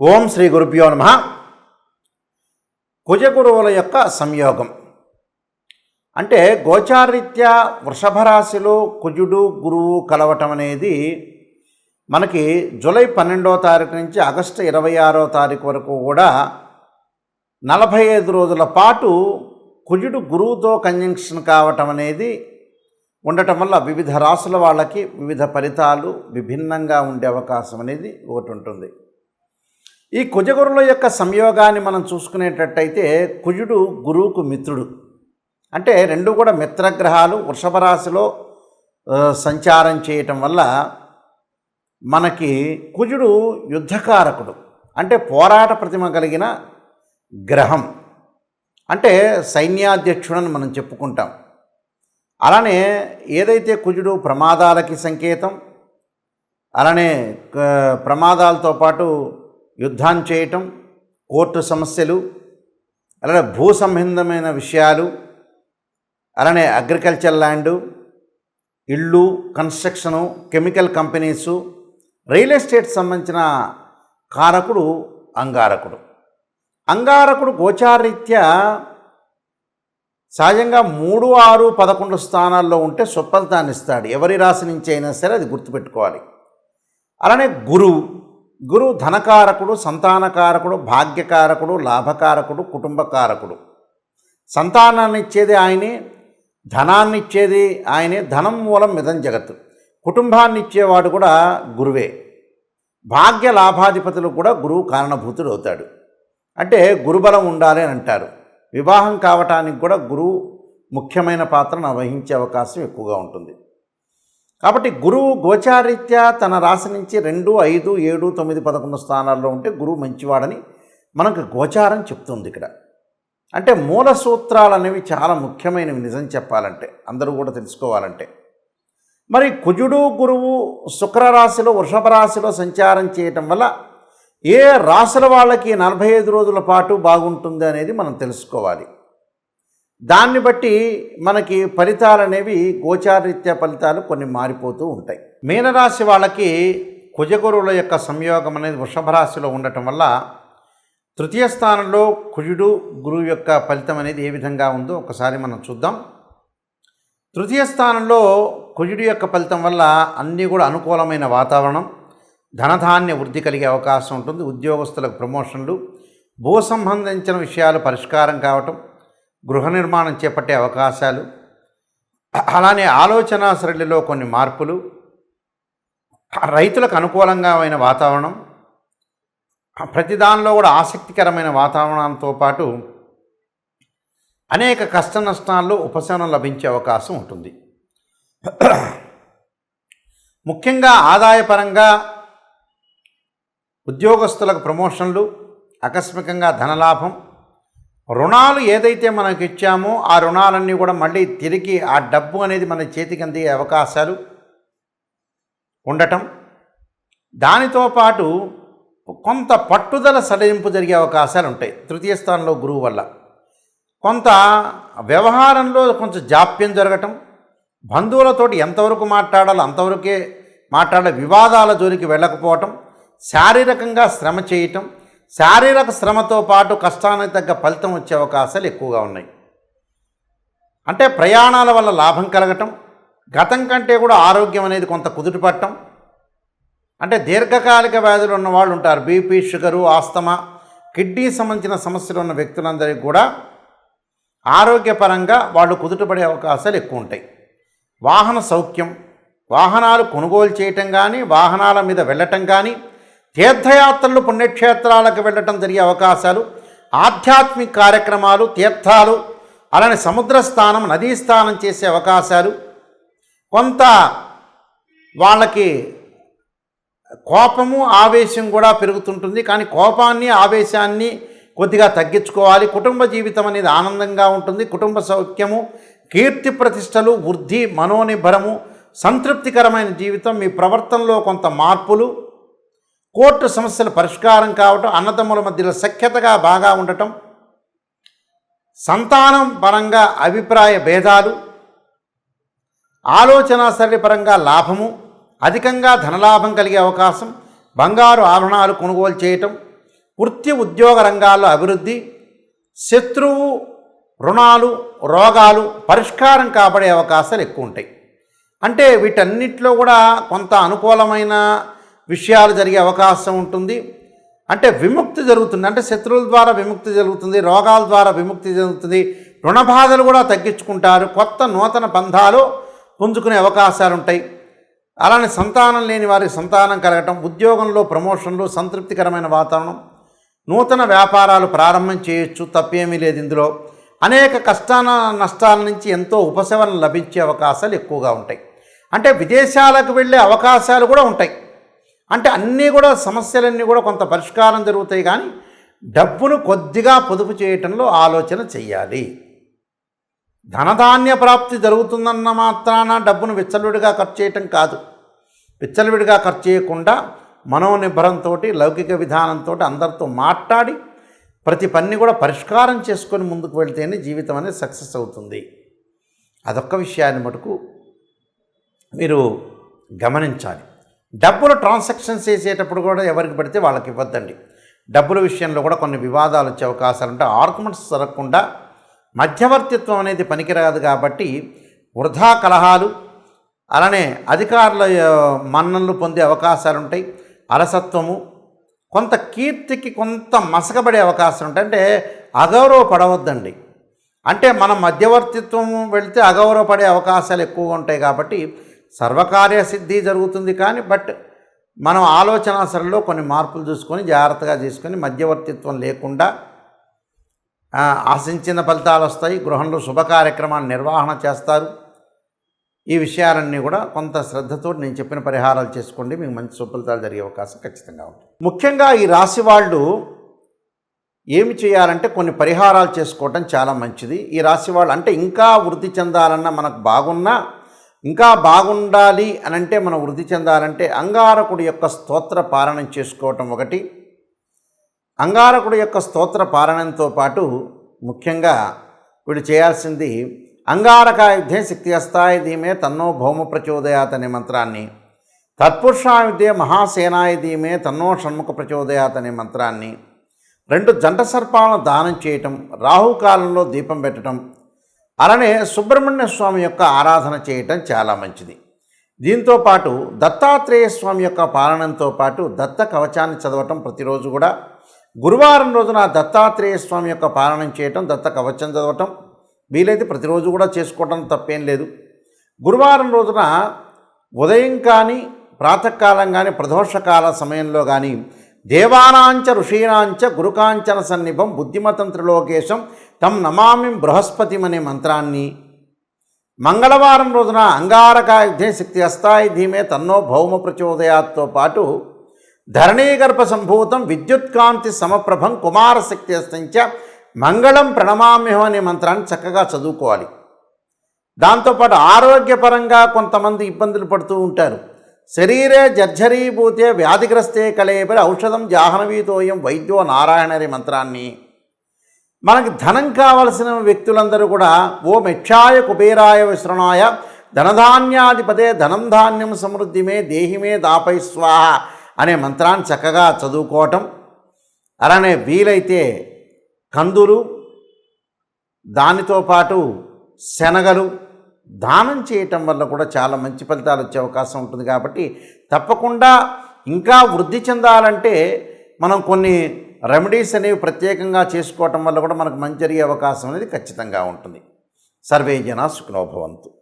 ఓం శ్రీ గురుభ్యో నమ. కుజగురువుల యొక్క సంయోగం. అంటే గోచారీత్యా వృషభ రాశిలో కుజుడు గురువు కలవటం అనేది మనకి జూలై పన్నెండో తారీఖు నుంచి ఆగస్టు ఇరవై ఆరో తారీఖు వరకు కూడా నలభై ఐదు రోజుల పాటు కుజుడు గురువుతో కంజంక్షన్ కావటం అనేది ఉండటం వల్ల వివిధ రాసుల వాళ్ళకి వివిధ ఫలితాలు విభిన్నంగా ఉండే అవకాశం అనేది ఒకటి ఉంటుంది. ఈ కుజగురుల యొక్క సంయోగాన్ని మనం చూసుకునేటట్టయితే కుజుడు గురువుకు మిత్రుడు. అంటే రెండు కూడా మిత్రగ్రహాలు వృషభ రాశిలో సంచారం చేయటం వల్ల మనకి కుజుడు యుద్ధకారకుడు. అంటే పోరాట ప్రతిమ కలిగిన గ్రహం. అంటే సైన్యాధ్యక్షుడని మనం చెప్పుకుంటాం. అలానే ఏదైతే కుజుడు ప్రమాదాలకి సంకేతం అలానే క- ప్రమాదాలతో పాటు యుద్ధాన్ని చేయటం కోర్టు సమస్యలు అలానే భూ సంబంధమైన విషయాలు అలానే అగ్రికల్చర్ ల్యాండు ఇళ్ళు construction chemical companies real estate సంబంధించిన కారకుడు అంగారకుడు. అంగారకుడు గోచారీత్యా సహజంగా మూడు ఆరు పదకొండు స్థానాల్లో ఉంటే సుఫలితాన్ని ఇస్తాడు. ఎవరి రాశి నుంచి అయినా సరే అది గుర్తుపెట్టుకోవాలి. అలానే గురువు. గురువు ధనకారకుడు సంతానకారకుడు భాగ్యకారకుడు లాభకారకుడు కుటుంబకారకుడు. సంతానాన్ని ఇచ్చేది ఆయనే ధనాన్ని ఇచ్చేది ఆయనే ధనం మూలం మిదం జగత్తు. కుటుంబాన్ని ఇచ్చేవాడు కూడా గురువే. భాగ్య లాభాధిపతులు కూడా గురువు కారణభూతుడు అవుతాడు. అంటే గురుబలం ఉండాలి అని అంటారు. వివాహం కావటానికి కూడా గురువు ముఖ్యమైన పాత్రను వహించే అవకాశం ఎక్కువగా ఉంటుంది. కాబట్టి గురువు గోచారీత్యా తన రాశి నుంచి రెండు ఐదు ఏడు తొమ్మిది పదకొండు స్థానాల్లో ఉంటే గురువు మంచివాడని మనకు గోచారం చెప్తుంది ఇక్కడ. అంటే మూల సూత్రాలు అనేవి చాలా ముఖ్యమైనవి నిజం చెప్పాలంటే అందరూ కూడా తెలుసుకోవాలంటే. మరి కుజుడు గురువు శుక్ర రాశిలో వృషభ రాశిలో సంచారం చేయటం వల్ల ఏ రాశుల వాళ్ళకి నలభై ఐదు రోజుల పాటు బాగుంటుంది అనేది మనం తెలుసుకోవాలి. దాన్ని బట్టి మనకి ఫలితాలు అనేవి గోచారీత్య ఫలితాలు కొన్ని మారిపోతూ ఉంటాయి. మీనరాశి వాళ్ళకి కుజగురువుల యొక్క సంయోగం అనేది వృషభ రాశిలో ఉండటం వల్ల తృతీయ స్థానంలో కుజుడు గురువు యొక్క ఫలితం అనేది ఏ విధంగా ఉందో ఒకసారి మనం చూద్దాం. తృతీయ స్థానంలో కుజుడి యొక్క ఫలితం వల్ల అన్నీ కూడా అనుకూలమైన వాతావరణం ధనధాన్య వృద్ధి కలిగే అవకాశం ఉంటుంది ఉద్యోగస్తులకు ప్రమోషన్లు భూ సంబంధించిన విషయాలు పరిష్కారం కావటం గృహ నిర్మాణం చేపట్టే అవకాశాలు. అలానే ఆలోచన సరళిలో కొన్ని మార్పులు. రైతులకు అనుకూలంగా అయిన వాతావరణం ప్రతిదానిలో కూడా ఆసక్తికరమైన వాతావరణంతో పాటు అనేక కష్ట నష్టాల్లో ఉపశమనం లభించే అవకాశం ఉంటుంది. ముఖ్యంగా ఆదాయపరంగా ఉద్యోగస్తులకు ప్రమోషన్లు ఆకస్మికంగా ధనలాభం రుణాలు ఏదైతే మనకి ఇచ్చామో ఆ రుణాలన్నీ కూడా మళ్ళీ తిరిగి ఆ డబ్బు అనేది మన చేతికి అందే అవకాశాలు ఉండటం. దానితో పాటు కొంత పట్టుదల సడలింపు జరిగే అవకాశాలు ఉంటాయి. తృతీయ స్థానంలో గురువు వల్ల. కొంత వ్యవహారంలో కొంచెం జాప్యం జరగటం. బంధువులతోటి ఎంతవరకు మాట్లాడాలో అంతవరకే మాట్లాడే వివాదాల జోలికి వెళ్ళకపోవటం. శారీరకంగా శ్రమ చేయటం. శారీరక శ్రమతో పాటు కష్టానికి తగ్గ ఫలితం వచ్చే అవకాశాలు ఎక్కువగా ఉన్నాయి. అంటే ప్రయాణాల వల్ల లాభం కలగటం గతం కంటే కూడా ఆరోగ్యం అనేది కొంత కుదుటపడటం అంటే దీర్ఘకాలిక వ్యాధులు ఉన్న వాళ్ళు ఉంటారు. బీపీ షుగరు ఆస్తమా కిడ్నీ సంబంధించిన సమస్యలు ఉన్న వ్యక్తులందరికీ కూడా ఆరోగ్యపరంగా వాళ్ళు కుదుటపడే అవకాశాలు ఎక్కువ ఉంటాయి. వాహన సౌఖ్యం వాహనాలు కొనుగోలు చేయటం కానీ వాహనాల మీద వెళ్ళటం కానీ తీర్థయాత్రలు పుణ్యక్షేత్రాలకు వెళ్ళటం జరిగే అవకాశాలు ఆధ్యాత్మిక కార్యక్రమాలు తీర్థాలు అలానే సముద్ర స్థానం నదీ స్నానం చేసే అవకాశాలు. కొంత వాళ్ళకి కోపము ఆవేశం కూడా పెరుగుతుంటుంది. కానీ కోపాన్ని ఆవేశాన్ని కొద్దిగా తగ్గించుకోవాలి. కుటుంబ జీవితం అనేది ఆనందంగా ఉంటుంది. కుటుంబ సౌఖ్యము కీర్తి ప్రతిష్టలు వృద్ధి మనోనిభరము సంతృప్తికరమైన జీవితం మీ ప్రవర్తనలో కొంత మార్పులు కోర్టు సమస్యల పరిష్కారం కావటం అన్నదమ్ముల మధ్యలో సఖ్యతగా బాగా ఉండటం సంతానం పరంగా అభిప్రాయ భేదాలు ఆలోచన సరళి పరంగా లాభము అధికంగా ధనలాభం కలిగే అవకాశం బంగారు ఆభరణాలు కొనుగోలు చేయటం వృత్తి ఉద్యోగ రంగాల్లో అభివృద్ధి శత్రువు రుణాలు రోగాలు పరిష్కారం కాబడే అవకాశాలు ఎక్కువ ఉంటాయి. అంటే వీటన్నిటిలో కూడా కొంత అనుకూలమైన విషయాలు జరిగే అవకాశం ఉంటుంది. అంటే విముక్తి జరుగుతుంది. అంటే శత్రువుల ద్వారా విముక్తి జరుగుతుంది. రోగాల ద్వారా విముక్తి జరుగుతుంది. రుణబాధలు కూడా తగ్గించుకుంటారు. కొత్త నూతన బంధాలు పుంజుకునే అవకాశాలు ఉంటాయి. అలానే సంతానం లేని వారికి సంతానం కలగటం ఉద్యోగంలో ప్రమోషన్లు సంతృప్తికరమైన వాతావరణం నూతన వ్యాపారాలు ప్రారంభం చేయొచ్చు తప్పేమీ లేదు ఇందులో. అనేక కష్టాల నష్టాల నుంచి ఎంతో ఉపశమనం లభించే అవకాశాలు ఎక్కువగా ఉంటాయి. అంటే విదేశాలకు వెళ్ళే అవకాశాలు కూడా ఉంటాయి. అంటే అన్నీ కూడా సమస్యలన్నీ కూడా కొంత పరిష్కారం జరుగుతాయి కానీ డబ్బును కొద్దిగా పొదుపు చేయటంలో ఆలోచన చెయ్యాలి. ధనధాన్య ప్రాప్తి జరుగుతుందన్న మాత్రాన డబ్బును విచ్చలవిడిగా ఖర్చు చేయటం కాదు. విచ్చలవిడిగా ఖర్చు చేయకుండా మనోనిబ్బరంతో లౌకిక విధానంతో అందరితో మాట్లాడి ప్రతి పని కూడా పరిష్కారం చేసుకొని ముందుకు వెళ్తేనే జీవితం అనేది సక్సెస్ అవుతుంది. అదొక్క విషయాన్ని మటుకు మీరు గమనించాలి. డబ్బులు ట్రాన్సాక్షన్స్ చేసేటప్పుడు కూడా ఎవరికి పడితే వాళ్ళకి ఇవ్వద్దండి. డబ్బుల విషయంలో కూడా కొన్ని వివాదాలు వచ్చే అవకాశాలు ఉంటాయి ఆర్గ్యుమెంట్స్ జరగకుండా మధ్యవర్తిత్వం అనేది పనికిరాదు కాబట్టి వృధా కలహాలు అలానే అధికారుల మన్ననలు పొందే అవకాశాలు ఉంటాయి. అలసత్వము కొంత కీర్తికి కొంత మసకబడే అవకాశం ఉంటాయి. అంటే అగౌరవపడవద్దండి. అంటే మనం మధ్యవర్తిత్వం వెళితే అగౌరవపడే అవకాశాలు ఎక్కువగా ఉంటాయి కాబట్టి సర్వకార్య సిద్ధి జరుగుతుంది కానీ బట్ మనం ఆలోచన సరలో కొన్ని మార్పులు చూసుకొని జాగ్రత్తగా తీసుకొని మధ్యవర్తిత్వం లేకుండా ఆశించిన ఫలితాలు వస్తాయి. గృహంలో శుభ కార్యక్రమాలు నిర్వహణ చేస్తారు. ఈ విషయాలన్నీ కూడా కొంత శ్రద్ధతో నేను చెప్పిన పరిహారాలు చేసుకోండి. మీకు మంచి సుఫలితాలు జరిగే అవకాశం ఖచ్చితంగా ఉంటుంది. ముఖ్యంగా ఈ రాశి వాళ్ళు ఏమి చేయాలంటే కొన్ని పరిహారాలు చేసుకోవటం చాలా మంచిది. ఈ రాశి వాళ్ళు అంటే ఇంకా వృద్ధి చెందాలన్నా మనకు బాగున్నా ఇంకా బాగుండాలి అని అంటే మనం వృద్ధి చెందాలంటే అంగారకుడి యొక్క స్తోత్ర పారణం చేసుకోవటం ఒకటి. అంగారకుడి యొక్క స్తోత్ర పారణంతో పాటు ముఖ్యంగా వీడు చేయాల్సింది అంగారకాయుద్ధే శక్తి అస్థాయి ధీమే తన్నో భౌమ ప్రచోదయాత్ అనే మంత్రాన్ని. తత్పురుషాయుద్ధే మహాసేనాయ ధీమే తన్నో షణ్ముఖ ప్రచోదయాత్ అనే మంత్రాన్ని. రెండు జంట సర్పాలను దానం చేయటం రాహుకాలంలో దీపం పెట్టడం అలానే సుబ్రహ్మణ్య స్వామి యొక్క ఆరాధన చేయటం చాలా మంచిది. దీంతో పాటు దత్తాత్రేయ స్వామి యొక్క పాలనంతో పాటు దత్త కవచాన్ని చదవటం ప్రతిరోజు కూడా. గురువారం రోజున దత్తాత్రేయ స్వామి యొక్క పాలనం చేయటం దత్త కవచం చదవటం వీలైతే ప్రతిరోజు కూడా చేసుకోవటం తప్పేం లేదు. గురువారం రోజున ఉదయం కానీ ప్రాతకాలం కానీ ప్రదోషకాల సమయంలో కానీ దేవానాంచ ఋషీనాంచ గురుకాంచన సన్నిభం బుద్ధిమతంత్రలోకేశం తం నమామిం బృహస్పతిం అనే మంత్రాన్ని. మంగళవారం రోజున అంగారకాయుధే శక్తి అస్థాయి ధీమే తన్నో భౌమ ప్రచోదయాత్తో పాటు ధరణీగర్భ సంభూతం విద్యుత్కాంతి సమప్రభం కుమారశక్తి అస్తంచ మంగళం ప్రణమామ్యం అనే మంత్రాన్ని చక్కగా చదువుకోవాలి. దాంతోపాటు ఆరోగ్యపరంగా కొంతమంది ఇబ్బందులు పడుతూ ఉంటారు. శరీరే జర్జరీభూతే వ్యాధిగ్రస్తే కలేబరి ఔషధం జాహ్నవీతోయం వైద్యో నారాయణ అనే మంత్రాన్ని మనకి ధనం కావలసిన వ్యక్తులందరూ కూడా ఓ మెక్షాయ కుబేరాయ విశ్రణాయ ధనధాన్యాధిపతే ధనం ధాన్యం సమృద్ధిమే దేహిమే దాపై స్వాహ అనే మంత్రాన్ని చక్కగా చదువుకోవటం. అలానే వీలైతే కందులు దానితో పాటు శనగలు దానం చేయటం వల్ల కూడా చాలా మంచి ఫలితాలు వచ్చే అవకాశం ఉంటుంది కాబట్టి తప్పకుండా ఇంకా వృద్ధి చెందాలంటే మనం కొన్ని రెమెడీస్ అనేవి ప్రత్యేకంగా చేసుకోవటం వల్ల కూడా మనకు మంచి జరిగే అవకాశం అనేది ఖచ్చితంగా ఉంటుంది. సర్వే జనా సుఖనోభవంతు